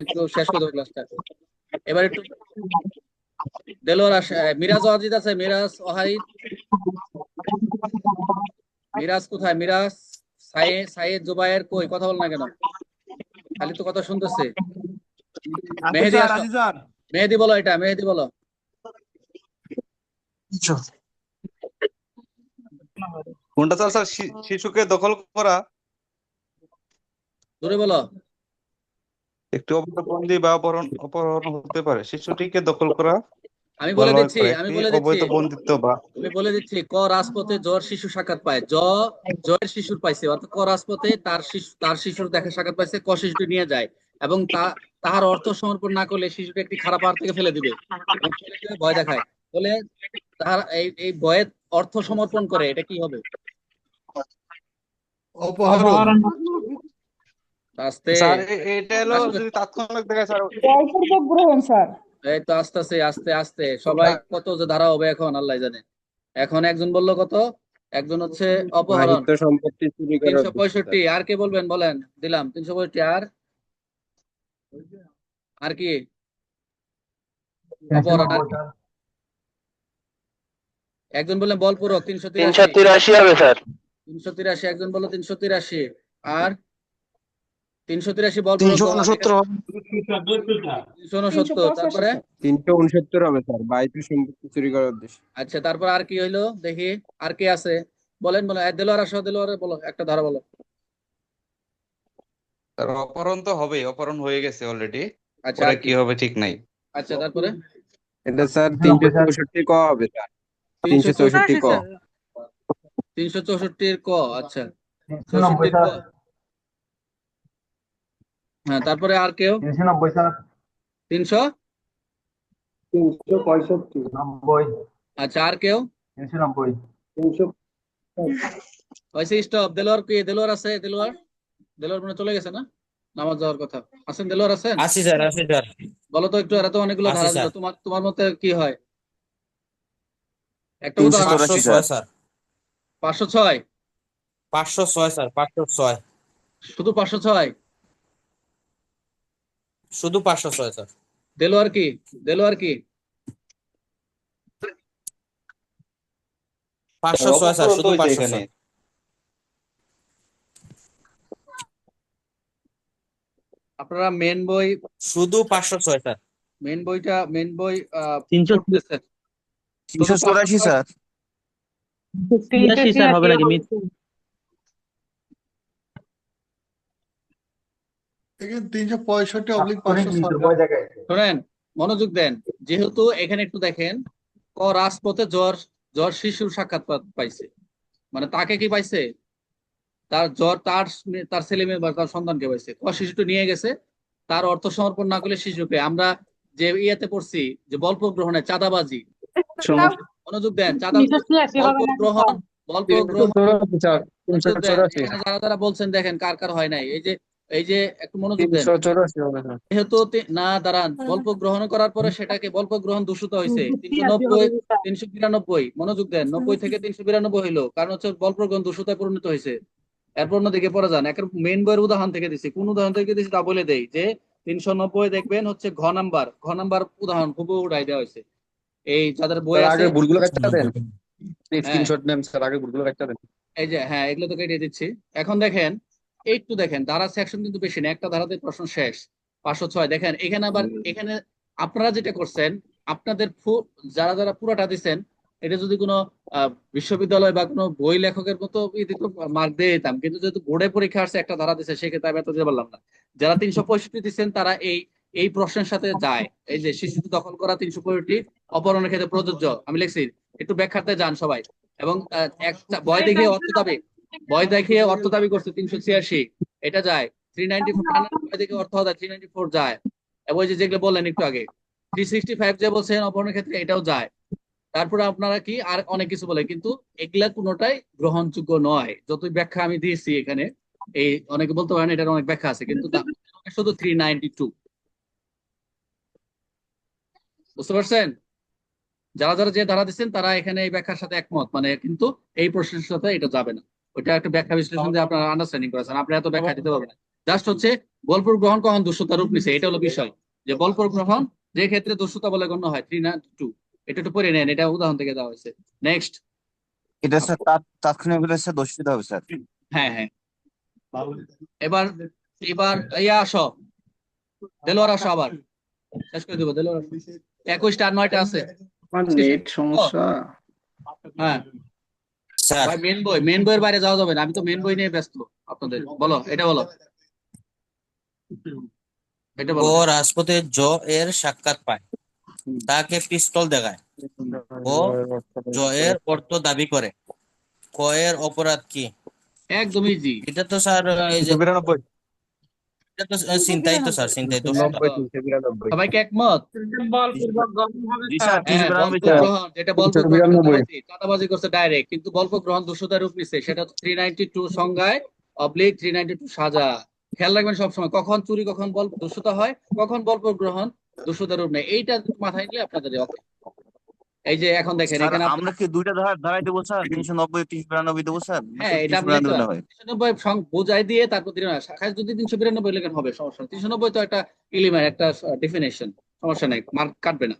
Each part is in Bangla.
একটু শেষ করে ক্লাসটা এবার একটু দেলোয়ার মিরাজ অজিত আছে মিরাজ ওহাইদ মিরাজ কোথায়? মিরাজ সাইদ সাইদ জুবায়ের কই? কথা বল না কেন? খালি তো কথা শুনতেছে। মেহেদি মেহেদি বলো এটা মেহেদি বলো। কোনটা স্যার? শিশুকে দখল করা? জোরে বলো। একটি অবৈধবন্দী বা অপহরণ অপহরণ হতে পারে। শিশুটিকে দখল করা আমি বলে দিচ্ছি আমি বলে দিচ্ছি। অবৈধ বন্দিত্ব বা আমি বলে দিচ্ছি ক রাজপথে জ্বর শিশু সাক্ষাৎ পায়। জ জয়ের শিশুর পাইছে অর্থাৎ ক রাজপথে তার শিশু তার শিশুর দেখা সাক্ষাৎ পাইছে ক শিশুটি নিয়ে যায় এবং তা তাহার অর্থ সমর্পণ না করলে শিশুটি একটি খারাপ পাহাড় থেকে ফেলে দিবে। ভয় দেখায়। বলে তাহার এই এই ভয়ের অর্থ সমর্পণ করে এটা কি হবে? অপহরণ। আস্তে। স্যার এটা হলো যদি তাৎক্ষণিক দেখায় স্যার। বলপূর্বক গ্রহণ স্যার। এই তো আস্তে আস্তে আস্তে আস্তে। সবাই কত যে ধারা হবে এখন আল্লাহ জানে। এখন একজন বলল কত? একজন হচ্ছে অপহরণ। সম্পত্তি চুরি তিনশো পঁয়ষট্টি। আর কে বলবেন বলেন। দিলাম তিনশো পঁয়ষট্টি। আর? আর কি? অপহরণ আর? একজন বললেন বলপূরক তিনশো তিনশো তিরাশি। তিরাশি হবে স্যার। তিনশো তিরাশি একজন বলল তিনশো তিরাশি। আর? তিনশো তিরাশি বলপূরক তিনশো উনসত্তর হবে। তিনশো উনসত্তর তারপরে? তিনশো উনসত্তর হবে স্যার। সম্পত্তি চুরি করার উদ্দেশ্যে। আচ্ছা তারপর আর কি হইল? দেখি আর কে আছে? বলেন এ, দেলোয়ার আসো দেলোয়ারে বলো একটা ধারা বলো। অপহরণ তো হবেই অপহরণ হয়ে গেছে অলরেডি আচ্ছা আর কি কি? হবে ঠিক নাই। আচ্ছা তারপরে? এটা স্যার তিনশো চৌষট্টি ক হবে স্যার? তিনশো চৌষট্টি ক। তিনশো চৌষট্টির ক আচ্ছা। চৌষট্টির ক। হ্যাঁ তারপরে আর কেউ? তিনশো নব্বই স্যার। তিনশো? তিনশো পঁয়ষট্টি। নব্বই। আচ্ছা আর কেউ? তিনশো নব্বই। তিনশো হয়েছে স্টপ দেলোয়ার কি দেলোয়ার আছে? দেলোয়ার? দেলোয়ার মনে চলে গেছে না? নামাজ যাওয়ার কথা। আছেন দেলোয়ার আছেন আসি স্যার আসি স্যার। বলো তো একটু এরা তো অনেকগুলো আছি ধারা স্যার। দিল তোমার তোমার মতে কি হয়? একটা তিনশো উদাহরণ ছয় স্যার। পাঁচশো ছয়? পাঁচশো ছয় স্যার পাঁচশো ছয়। শুধু পাঁচশো ছয়? শুধু পাঁচশো ছয় স্যার দেলোয়ার কি? দেলোয়ার কি? পাঁচশো ছয় স্যার শুধু পাঁচশো ছয়। আপনারা মেন বই শুধু পাঁচশো ছয় স্যার মেন বইটা মেন বই আহ, তিনশো তিনশো চৌরাশি স্যার। তিরাশি স্যার হবে নাকি? মিথ তিনশো পঁয়ষট্টি অবলিক পাঁচশো শোনেন মনোযোগ দেন যেহেতু এখানে একটু দেখেন ক রাজপথে জ্বর জ্বর শিশুর সাক্ষাৎ পাইছে মানে তাকে কি পাইছে তার জ্বর তার তার ছেলে মেয়ে বা তার সন্তানকে পাইছে ক শিশুটি নিয়ে গেছে তার অর্থ সমর্পণ না করলে শিশুকে আমরা যে ইয়েতে পড়ছি যে বল্প গ্রহণে চাঁদাবাজি মনোযোগ দেন চাঁদা বল্প গ্রহণ বল্প গ্রহণ এখানে যারা যারা বলছেন দেখেন কার কার হয় নাই এই যে এই যে একটু মনোযোগ দেন। যেহেতু না দাঁড়ান বল্প গ্রহণ করার পরে সেটাকে বল্প গ্রহণ দূষিত হয়েছে। তিনশো নব্বই তিনশো বিরানব্বই। মনোযোগ দেন নব্বই থেকে তিনশো বিরানব্বই হইল। কারণ হচ্ছে বল্প গ্রহণ দূষিতায় পরিণত হয়েছে। এরপর অন্যদিকে পরে যান। একের মেইন বইয়ের উদাহরণ থেকে দিছি। কোন উদাহরণ থেকে দিছি তা বলে দেই যে তিনশো নব্বই দেখবেন হচ্ছে ঘ নাম্বার। ঘ নাম্বার উদাহরণ খুব উঠাই দেওয়া হয়েছে। এই যাদের বই আছে ভুলগুলো কাটতে দেন। হ্যাঁ। স্ক্রিনশট নেন স্যার আগে ভুলগুলো কাটতে দেন। এই যে হ্যাঁ এগুলো তো কেটে দিচ্ছি। এখন দেখেন একটু দেখেন ধারা সেকশন কিন্তু বেশি না একটা ধারাতে প্রশ্ন শেষ। পাঁচশো ছয় দেখেন এখানে আবার এখানে আপনারা যেটা করছেন আপনাদের যারা যারা পুরাটা দিচ্ছেন এটা যদি কোনো বিশ্ববিদ্যালয় বা কোনো বই লেখকের মতো মার্ক দিয়ে দিতাম। কিন্তু যেহেতু বোর্ডে পরীক্ষা আসছে একটা ধারা দিচ্ছে সেক্ষেত্রে আমি এত দিতে পারলাম না। যারা তিনশো পঁয়ষট্টি দিচ্ছেন তারা এই এই প্রশ্নের সাথে যায়। এই যে শিশু দখল করা তিনশো পঁয়ষট্টি অপহরণের ক্ষেত্রে প্রযোজ্য। আমি লিখছি একটু ব্যাখ্যাতে যান সবাই। এবং বয় দেখিয়ে অর্থ দাবি। বয় দেখিয়ে অর্থ দাবি করছে তিনশো ছিয়াশি। এটা যায়। থ্রি নাইনটি ফোর বয় দেখে অর্থ হয় থ্রি নাইনটি ফোর যায়। এবং ওই যে যেগুলো বললেন একটু আগে। থ্রি সিক্সটি ফাইভ যে বলছেন অপহরণের ক্ষেত্রে এটাও যায়। তারপরে আপনারা কি আর অনেক কিছু বলে কিন্তু এগুলা কোনোটাই গ্রহণযোগ্য নয়। যতই ব্যাখ্যা আমি দিয়েছি এখানে এই অনেকে বলতে পারেন এটার অনেক ব্যাখ্যা আছে কিন্তু শুধু থ্রি নাইনটি টু বুঝতে পারছেন? যারা যারা যে ধারা দিচ্ছেন তারা এখানে এই ব্যাখ্যার সাথে একমত। মানে কিন্তু এই প্রশ্নের সাথে এটা যাবে না। ওইটা একটা ব্যাখ্যা বিশ্লেষণ দিয়ে আপনারা আন্ডারস্ট্যান্ডিং করেছেন। আপনি এত ব্যাখ্যা দিতে পারবেন জাস্ট হচ্ছে বলপুর গ্রহণ কখন দুষ্টতা রূপ নিছে? এটা হলো বিষয়। যে বলপুর গ্রহণ যে ক্ষেত্রে দুষ্টতা বলে গণ্য হয় থ্রি না টু এটা একটু পড়ে নেন এটা উদাহরণ থেকে দেওয়া হয়েছে। নেক্সট এটা স্যার তাৎ- তাৎক্ষণিক স্যার হবে স্যার। হ্যাঁ হ্যাঁ। এবার এবার ইয়া আসো। দেলোয়ার আসো আবার। শেষ করে দেবো দেলোয়ার। একুশটা আর নয়টা আছে। নেট সমস্যা। হ্যাঁ। স্যার। ভাই মেন বই মেন বইয়ের বাইরে যাওয়া যাবে না। আমি তো মেন বই নিয়ে ব্যস্ত আপনাদের। বলো এটা বলো। এটা বলো। ও রাজপথে জ এর সাক্ষাৎ পায়। তাকে পিস্তল দেখায়। ও জ এর অর্থ দাবি করে। ক এর অপরাধ কি? একদমই জি এটা তো স্যার এই যে তিনশো বিরানব্বই। এটা তো চিন্তাই তো স্যার চিন্তাই তো একমত যেটা বল্প। চাঁদাবাজি, করছে ডাইরেক্ট কিন্তু বল্প গ্রহণ দুশোটা রূপ নিচ্ছে সেটা থ্রি নাইনটি টু সংজ্ঞায় অবলিক থ্রি নাইনটি টু সাজা খেয়াল রাখবেন সবসময় কখন চুরি কখন বল দুশোটা হয় কখন বল্প গ্রহণ দুশোটা রূপ নেই এইটা মাথায় নিয়ে আপনাদের ওকে এই যে এখন দেখেন এখানে আমরা কি দুইটা ধারা ধারাই দেবো স্যার? তিনশো নব্বই তিনশো বিরানব্বই দেবো স্যার? হ্যাঁ এটা তিনশো নব্বই বোঝাই দিয়ে তারপর দিন শাখায় যদি তিনশো বিরানব্বই লেখেন হবে সমস্যা নেই। তিনশো নব্বই তো একটা ইলিমার একটা ডেফিনেশন সমস্যা নেই মার্ক কাটবে না।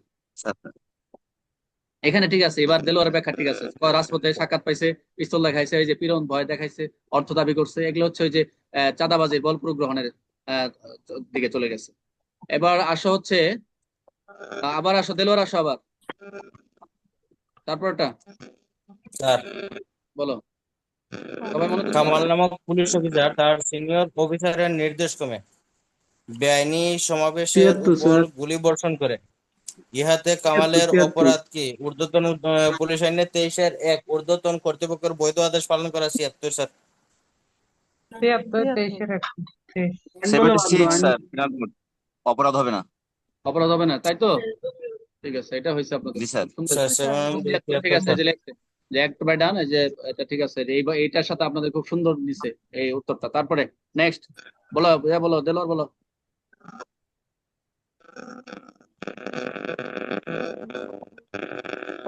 এখানে ঠিক আছে এবার দেলোয়ারের ব্যাখ্যা ঠিক আছে। রাজপথে সাক্ষাৎ পাইছে পিস্তল দেখাইছে এই যে পীড়ন ভয় দেখাইছে অর্থ দাবি করছে এগুলো হচ্ছে ওই যে আহ, চাঁদাবাজি বলপুর গ্রহণের আহ, দিকে চলে গেছে। এবার আসো হচ্ছে আবার আসো দেলোয়ার আসো আবার। তারপরটা স্যার। বলো। কামাল নামক পুলিশ অফিসার তার সিনিয়র অফিসারের নির্দেশ ক্রমে বেআইনি সমাবেশের উপর গুলি বর্ষণ করে। ইহাতে কামালের অপরাধ কি? ঊর্ধ্বতন পুলিশ আইনে তেইশের এক ঊর্ধ্বতন কর্তৃপক্ষের বৈধ আদেশ পালন করা ছিয়াত্তর স্যার। অপরাধ হবে না। অপরাধ হবে না তাই তো? ঠিক আছে এটা হয়েছে আপনাদের সুন্দর। স্যার সেভেন ঠিক আছে যে লেখছে। যে এক বাই ডান যে এটা ঠিক আছে এই এইটার সাথে আপনাদের খুব সুন্দর দিছে এই উত্তরটা। তারপরে নেক্সট বলো ইয়া বলো দেলোয়ার বলো।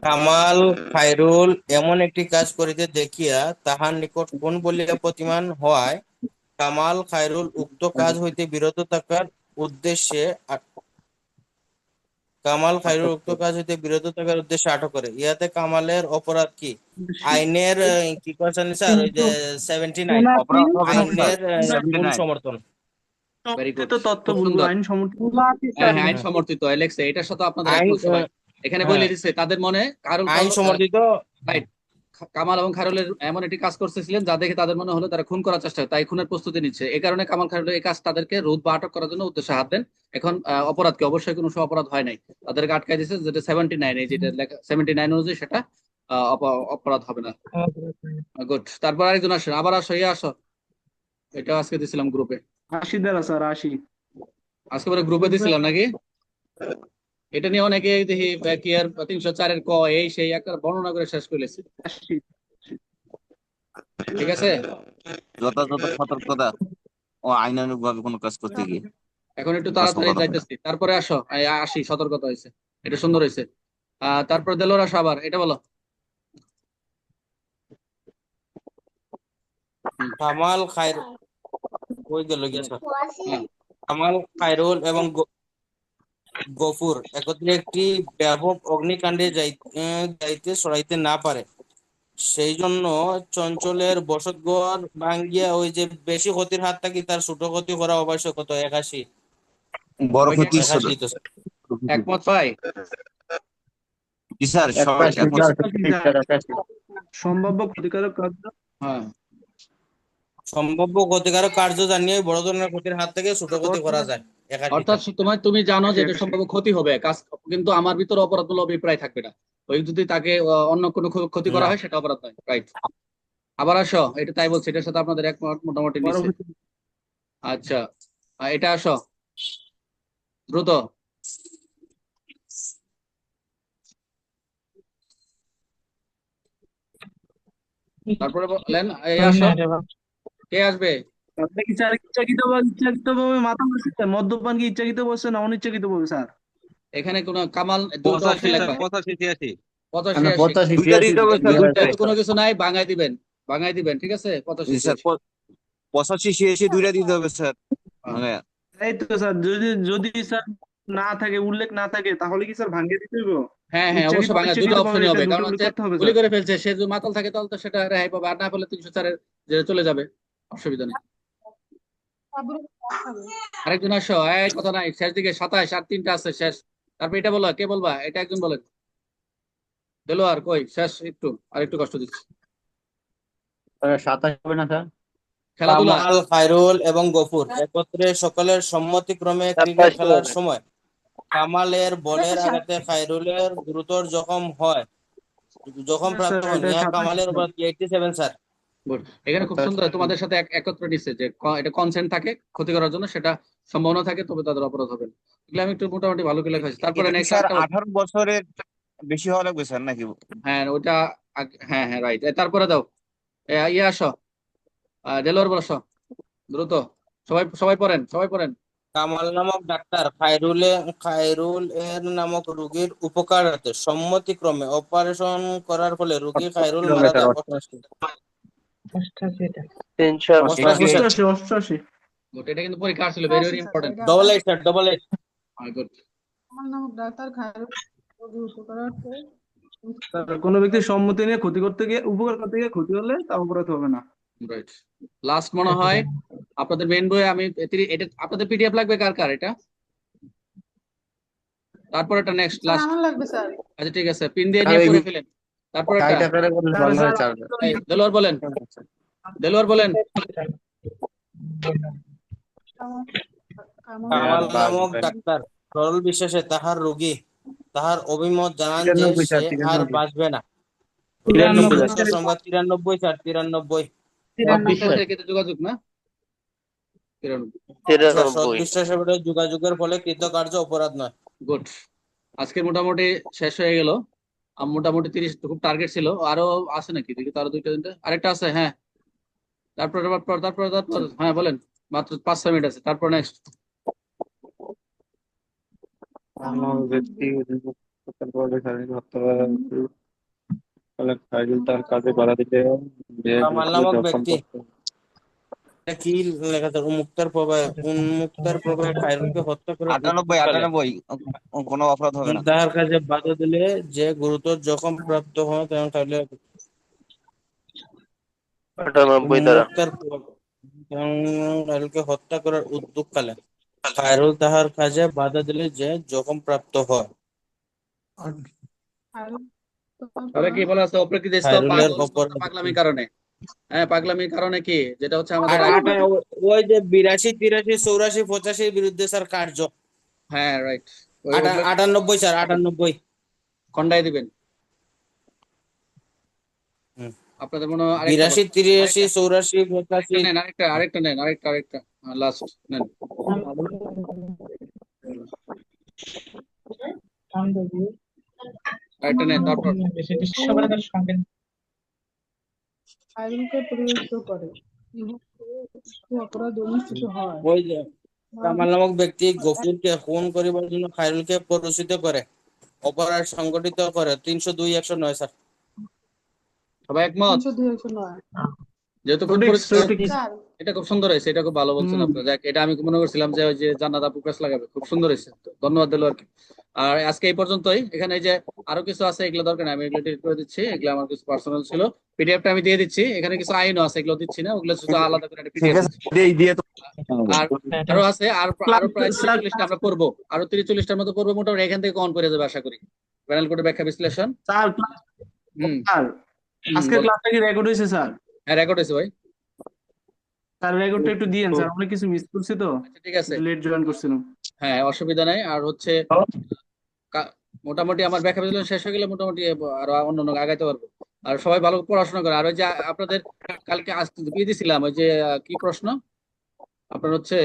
কামাল খায়রুল এমন একটি কাজ করিতে দেখিয়া তাহার নিকট কোন বলিয়া প্রতিমান হওয়ায় কামাল খায়রুল উক্ত কাজ হইতে বিরত থাকার উদ্দেশ্যে কামাল খাইরুল উক্ত কাজ হইতে বিরত থাকার উদ্দেশ্যে আটক করে। ইয়াতে কামালের অপরাধ কি? আইনের কি করছেন স্যার ওই যে সেভেন্টি নাইন অপরাধ আইনের সমর্থন। আইন হ্যাঁ হ্যাঁ, সমর্থিত এলেক্স এটার সাথে আপনাদের। এখানে বলে হ্যাঁ। দিচ্ছে তাদের মনে কারণ আইন সমর্থিত। কামাল এবং খারুলের এমন একটি কাজ করতেছিলেন যা দেখে তাদের মনে হলো তারা খুন করার চেষ্টা তাই খুনের প্রস্তুতি নিচ্ছে। এই কারণে কামাল খারুল এই কাজ তাদেরকে রোধ বা আটক করার জন্য উদ্দেশ্যে হাত দেন। এখন আহ, অপরাধ কি অবশ্যই কোনো সব অপরাধ হয় নাই। তাদেরকে আটকাই দিচ্ছে যেটা সেভেন্টি নাইন এই যেটা লেখা সেভেন্টি নাইন অনুযায়ী সেটা আহ, অপ- অপরাধ হবে না। গুড। তারপর আরেকজন আসেন আবার আসো ইয়ে আসো। এটা আজকে দিছিলাম গ্রুপে আশি দ্বারা স্যার আশি আজকে পরে গ্রুপে দিছিলাম নাকি? এটা নিয়ে অনেকে দেখি কি আর তিনশো চারের ক এই সেই একটা বর্ণনা করে শেষ করেছে ঠিক আছে? যথাযথ সতর্কতা ও আইনানুগ ভাবে কোনো কাজ করতে গিয়ে। এখন একটু তাড়াতাড়ি যাইতেছি। তারপরে আসো আসি সতর্কতা হয়েছে এটা সুন্দর হয়েছে আহ তারপর দেলোর আসো আবার এটা বলো। কামাল খায়র কই গেল গিয়া? হ্যাঁ। কামাল খায়রুল এবং গফুর একত্রে একটি ব্যাপক অগ্নিকাণ্ডে যাই- যাইতে সরাইতে না পারে। সেই জন্য চঞ্চলের বসতঘর ভাঙ্গিয়া ওই যে বেশি ক্ষতির হাত থাকি তার ছোট ক্ষতি করা অবশ্যই কত একাশি। বড় ক্ষতি। একমত ভাই? স্যার সম্ভাব্য ক্ষতিকারক কাজ হ্যাঁ সম্ভাব্য ক্ষতিকারক কার্য জানিয়ে বড় ধরনের ক্ষতির হাত থেকে ছোট ক্ষতি করা যায়। অর্থাৎ তোমার তুমি জানো যে এটা সম্ভব ক্ষতি হবে। কাজ কিন্তু আমার ভিতরে অপরাধমূলক অভিপ্রায় থাকবে না। ওই যদি তাকে অন্য কোনো ক্ষতি করা হয় সেটা অপরাধ নয়। রাইট আবার আসো এটা তাই বলছি এটার সাথে আপনাদের একমত মোটামুটি নিচ্ছে আচ্ছা এটা আসো। দ্রুত। তারপরে বলেন এই আসো। কে আসবে? আপনি কি স্যার ইচ্ছাকৃত ইচ্ছাকৃতভাবে মাথা বসছে? মদ্যপান কি ইচ্ছাকৃত বসছে না অনিচ্ছাকৃত ভাবে স্যার? এখানে কোনো কামাল পঁচাশি ছিয়াশি পঁচাশি। কোনো কিছু নাই বাঙাই দিবেন বাঙাই দিবেন ঠিক আছে? পঁচাশি ছিয়াশি। পঁচাশি ছিয়াশি দুইটা দিতে হবে স্যার। এই তো স্যার যদি যদি স্যার না থাকে উল্লেখ না থাকে তাহলে কি স্যার ভাঙিয়ে দিতে হবে হ্যাঁ হ্যাঁ অবশ্যই ইচ্ছাকৃত দুটো অপশনই হবে। কারণ হচ্ছে গুলি করে ফেলছে সে যদি মাতাল থাকে তাহলে তো সেটা রেহাই পাবে আর না পেলে তিনশো চারের যে চলে যাবে অসুবিধা নেই। আরেকজন আসো এই কথা নাই শেষ দিকে সাতাশ আর তিনটা আছে শেষ। তারপর এটা বলো কে বলবা? এটা একজন বলেন। দেলোয়ার কই? শেষ একটু আর একটু কষ্ট দিচ্ছি। সাতাশ হবে না স্যার? খেলাধুলা। কামাল খায়রুল এবং গফুর একত্রে সকলের সম্মতিক্রমে ক্রিকেট খেলার সময়। কামালের বলের আঘাতে খায়রুলের গুরুতর জখম হয়। জখম প্রাপ্ত হন এটা ইহা সাতাশ। কামালের উপর এইটটি সেভেন স্যার. এখানে খুব সুন্দর তোমাদের সাথে এক- একত্রে নিচ্ছে যে এটা কনসেন্ট থাকে ক্ষতি করার জন্য সেটা সম্ভাবনা থাকে তবে তাদের অপরাধ হবে না। এগুলো আমি একটু মোটামুটি ভালো করে লেখা হয়েছে তারপরে নেক্সট আঠারো বছরের বেশি হওয়া লাগবে স্যার নাকি? হ্যাঁ ওটা হ্যাঁ হ্যাঁ রাইট তারপরে দাও। ইয়ে আসো। ডেলোর বসো দ্রুত। সবাই সবাই পড়েন সবাই পড়েন। কামাল নামক ডাক্তার খায়রুলে খায়রুল এর নামক রোগীর উপকারার্থে সম্মতিক্রমে অপারেশন করার ফলে রোগী খায়রুল মারা যায় কিন্তু পরীক্ষা আসছিল very very important double eight sir double eight good আমার নামক ডাক্তার খায়রুল রোগী কোনো ব্যক্তির সম্মতি নিয়ে ক্ষতি করতে গিয়ে উপকার করতে গিয়ে ক্ষতি হলে তা অপরাধ হবে না। রাইট লাস্ট মনে হয় আপনাদের মেইন বই আমি এটা আপনাদের পিডিএফ লাগবে কার কার এটা? তারপর এটা নেক্সট লাস্ট লাগবে স্যার আচ্ছা ঠিক আছে পিন দিয়ে নিয়ে ফেলেন। তারপর হয় দেলোয়ার বলেন। দেলোয়ার বলেন। কামাল নামক ডাক্তার। সরল বিশ্বাসে তাহার রোগী। তাহার অভিমত জানান যে সে আর বাঁচবে না। তিরানব্বই স্যার। তিরানব্বই যোগাযোগ না? যোগাযোগের ফলে কৃতকার্য অপরাধ নয়। গুড। আজকে মোটামুটি শেষ হয়ে গেল। মোটামুটি তিরিশ খুব টার্গেট ছিল। আরও আছে নাকি? দেখি দুইটা তিনটা। আরেকটা আছে হ্যাঁ। তারপর তারপর তারপর তারপর হ্যাঁ বলেন। মাত্র পাঁচ ছয় মিনিট আছে। তারপর নেক্সট আমার ব্যক্তি। কি লেখা উন্মুক্তার প্রভাবে খায়রুলকে হত্যা করে আটানব্বই আটানব্বই। কোনো অপরাধ হবে না। তাহার কাজে বাধা দিলে যে গুরুতর জখম প্রাপ্ত হয় তেমন তাহলে আটানব্বই দ্বারা। খায়রুলকে হত্যা করার উদ্যোগ কালে খায়রুল তাহার কাজে বাধা দিলে যে জখম প্রাপ্ত হয়। তাহলে কি বলা আছে অপ্রকৃতিস্থ অপরাধ। পাগলামির কারণে? হ্যাঁ পাগলামির কারণে কি? যেটা হচ্ছে আমাদের ওই যে বিরাশি তিরাশি চৌরাশি পঁচাশির বিরুদ্ধে স্যার কার্য। হ্যাঁ রাইট আটানব্বই স্যার আটানব্বই। খন্ডাই দিবেন। আপনাদের মনে হয় বিরাশি তিরাশি চৌরাশি পঁচাশি। নেন আরেকটা আরেকটা নেন আরেকটা আরেকটা। লাস্ট নেন। আরেকটা নেন তারপর খায়রুলকে পরিবেশিত করে। অপরাধ অনুষ্ঠিত হয়। কামাল নামক ব্যক্তি গফুরকে খুন করিবার জন্য খায়রুলকে প্ররোচিত করে অপরাধ সংগঠিত করে। তিনশো দুই একশো নয় স্যার। সবাই একমত? যেহেতু এটা খুব সুন্দর হয়েছে এটা খুব ভালো বলছেন। এটা আমি মনে করছিলাম যে ওই যে জান্নাত আপু কাজ লাগাবে। খুব সুন্দর হয়েছে। ধন্যবাদ দিল আর কি। আর আজকে এই পর্যন্তই। এখানে যে আরও কিছু আছে এগুলো দরকার আমি এগুলো ডিলিট করে দিচ্ছি। এগুলো আমার কিছু পার্সোনাল ছিল। পিডিএফটা আমি দিয়ে দিচ্ছি। এখানে কিছু আইনও আছে এগুলো দিচ্ছি না। ওগুলো শুধু আলাদা করে একটা পিডিএফ দিয়ে দিয়ে তো আর আরও আছে আর আরও প্রায় চল্লিশটা আমরা করব। আরও তিরিশ চল্লিশটার মতো করব মোটামুটি। এখান থেকে অন করে যাবে আশা করি। প্যানেল কোডের ব্যাখ্যা বিশ্লেষণ। স্যার স্যার আজকে ক্লাসটা কি রেকর্ড হয়েছে স্যার? হ্যাঁ রেকর্ড হয়েছে ভাই। স্যার রেকর্ডটা একটু দিয়েন স্যার। অনেক কিছু মিস করছি তো। আচ্ছা ঠিক আছে। লেট জয়েন করছিলাম। হ্যাঁ অসুবিধা নাই। আর হচ্ছে মোটামুটি আমার ব্যাখ্যা বিশ্লেষণ শেষ হয়ে গেলে মোটামুটি আরও অন্য অন্য আগাইতে পারব। আর সবাই ভালো পড়াশোনা করে। আর ওই যে আপনাদের কালকে আসতে দিয়ে দিছিলাম ওই যে কি প্রশ্ন? আপনার হচ্ছে